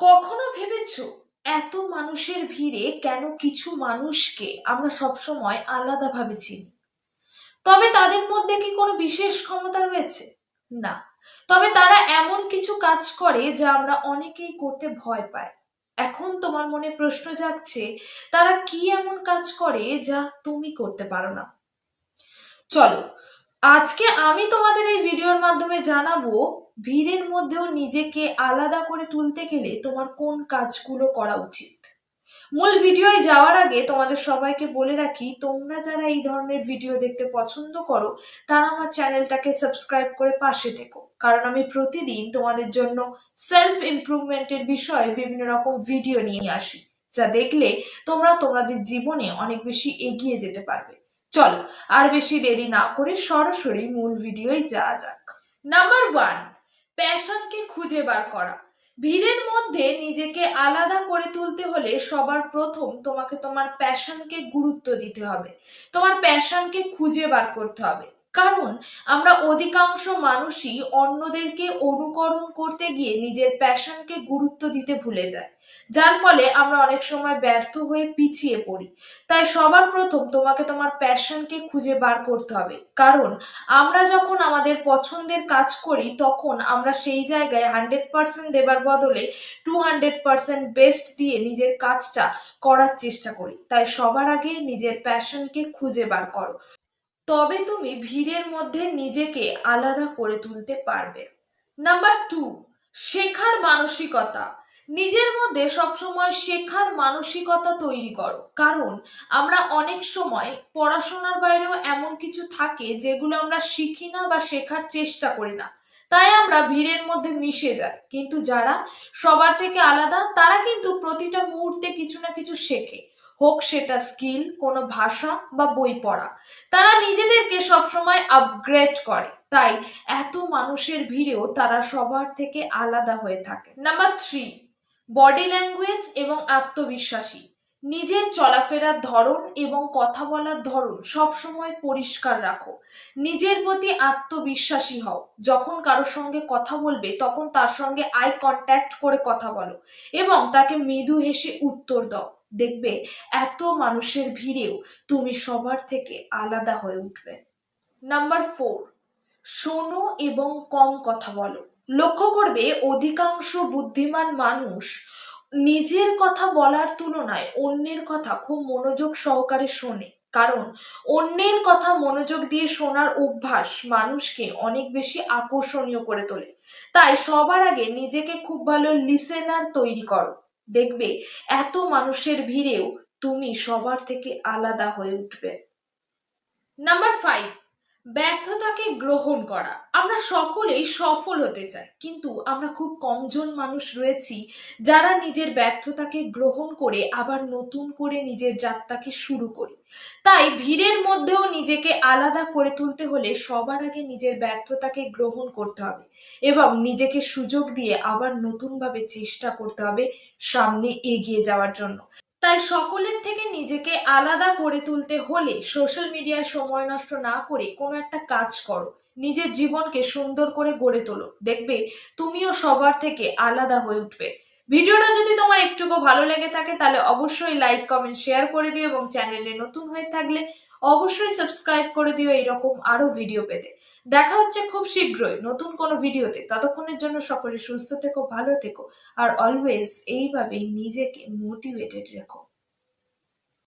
কখনো ভেবেছো এত মানুষের ভিড়ে কেন কিছু মানুষকে আমরা সবসময় আলাদাভাবে চিনি? তবে তাদের মধ্যে কি কোনো বিশেষ ক্ষমতা রয়েছে? না। তবে তারা এমন কিছু কাজ করে যা আমরা অনেকেই করতে ভয় পাই। এখন তোমার মনে প্রশ্ন জাগছে, তারা কি এমন কাজ করে যা তুমি করতে পারো না? চলো, আজকে আমি তোমাদের এই ভিডিওর মাধ্যমে জানাব ভিড়ের মধ্যেও নিজেকে আলাদা করে তুলতে গেলে তোমার কোন কাজগুলো করা উচিত? মূল ভিডিওয় যাওয়ার আগে তোমাদের সবাইকে বলে রাখি, তোমরা যারা এই ধরনের ভিডিও দেখতে পছন্দ করো, তারা আমার চ্যানেলটাকে সাবস্ক্রাইব করে পাশে থেকো। কারণ আমি প্রতিদিন তোমাদের জন্য সেলফ ইমপ্রুভমেন্টের বিষয়ে বিভিন্ন রকম ভিডিও নিয়ে আসি, যা দেখলে তোমরা তোমাদের জীবনে অনেক বেশি এগিয়ে যেতে পারবে। চলো, আর বেশি দেরি না করে সরাসরি মূল ভিডিওয় যাওয়া যাক। নাম্বার ওয়ান প্যাশনকে খুঁজে বার করা। ভিড়ের মধ্যে নিজেকে আলাদা করে তুলতে হলে সবার প্রথম তোমাকে তোমার প্যাশনকে গুরুত্ব দিতে হবে। তোমার প্যাশনকে খুঁজে বার করতে হবে। কারণ আমরা অধিকাংশ মানুষই অন্যদেরকে অনুকরণ করতে গিয়ে নিজের প্যাশনকে গুরুত্ব দিতে ভুলে যায় যার ফলে আমরা অনেক সময় ব্যর্থ হয়ে পিছিয়ে পড়ি। তাই সবার প্রথম তোমাকে তোমার প্যাশনকে খুঁজে বার করতে হবে। কারণ আমরা যখন আমাদের পছন্দের কাজ করি, তখন আমরা সেই জায়গায় হান্ড্রেড পার্সেন্ট দেবার বদলে টু হান্ড্রেড পার্সেন্ট বেস্ট দিয়ে নিজের কাজটা করার চেষ্টা করি। তাই সবার আগে নিজের প্যাশনকে খুঁজে বার করো। তবে তুমি ভিড়ের মধ্যে নিজেকে আলাদা করে তুলতে পারবে। নাম্বার টু শেখার মানসিকতা। নিজের মধ্যে সবসময় শেখার মানসিকতা তৈরি করো। কারণ আমরা অনেক সময় পড়াশোনার বাইরেও এমন কিছু থাকে যেগুলো আমরা শিখি না বা শেখার চেষ্টা করি না। তাই আমরা ভিড়ের মধ্যে মিশে যাই। কিন্তু যারা সবার থেকে আলাদা, তারা কিন্তু প্রতিটা মুহূর্তে কিছু না কিছু শেখে। হোক সেটা স্কিল, কোনো ভাষা বা বই পড়া। তারা নিজেদেরকে সবসময় আপগ্রেড করে। তাই এত মানুষের ভিড়েও তারা সবার থেকে আলাদা হয়ে থাকে। নাম্বার থ্রি বডি ল্যাঙ্গুয়েজ এবং আত্মবিশ্বাসী। নিজের চলাফেরার ধরন এবং কথা বলার ধরন সবসময় পরিষ্কার রাখো। নিজের প্রতি আত্মবিশ্বাসী হও। যখন কারোর সঙ্গে কথা বলবে, তখন তার সঙ্গে আই কন্ট্যাক্ট করে কথা বলো এবং তাকে মৃদু হেসে উত্তর দাও। দেখবে এত মানুষের ভিড়েও তুমি সবার থেকে আলাদা হয়ে উঠবে। নাম্বার ফোর শোনো এবং কম কথা বলো। লক্ষ্য করবে অধিকাংশ বুদ্ধিমান মানুষ নিজের কথা বলার তুলনায় অন্যের কথা খুব মনোযোগ সহকারে শোনে। কারণ অন্যের কথা মনোযোগ দিয়ে শোনার অভ্যাস মানুষকে অনেক বেশি আকর্ষণীয় করে তোলে। তাই সবার আগে নিজেকে খুব ভালো লিসেনার তৈরি করো। দেখবে এত মানুষের ভিড়েও তুমি সবার থেকে আলাদা হয়ে উঠবে। নাম্বার ফাইভ ব্যর্থতাকে গ্রহণ করা। আমরা সকলেই সফল হতে চাই, কিন্তু আমরা খুব কমজন মানুষ রয়েছি যারা নিজের ব্যর্থতাকে গ্রহণ করে আবার নতুন করে নিজের যাত্রাকে শুরু করি। তাই ভিড়ের মধ্যেও নিজেকে আলাদা করে তুলতে হলে সবার আগে নিজের ব্যর্থতাকে গ্রহণ করতে হবে এবং নিজেকে সুযোগ দিয়ে আবার নতুনভাবে চেষ্টা করতে হবে সামনে এগিয়ে যাওয়ার জন্য। তাই সকলের থেকে নিজেকে আলাদা করে তুলতে হলে সোশ্যাল মিডিয়ায় সময় নষ্ট না করে কোনো একটা কাজ করো। নিজের জীবনকে সুন্দর করে গড়ে তোলো। দেখবে তুমিও সবার থেকে আলাদা হয়ে উঠবে। ভিডিওটা যদি তোমার একটুকু ভালো লেগে থাকে তাহলে অবশ্যই লাইক কমেন্ট শেয়ার করে দিও এবং চ্যানেলে নতুন হয়ে থাকলে অবশ্যই সাবস্ক্রাইব করে দিও এরকম আরও ভিডিও পেতে। দেখা হচ্ছে খুব শীঘ্রই নতুন কোনো ভিডিওতে ততক্ষণের জন্য সকলে সুস্থ থেকো, ভালো থেকো, আর অলওয়েজ এইভাবেই নিজেকে মোটিভেটেড রেখো।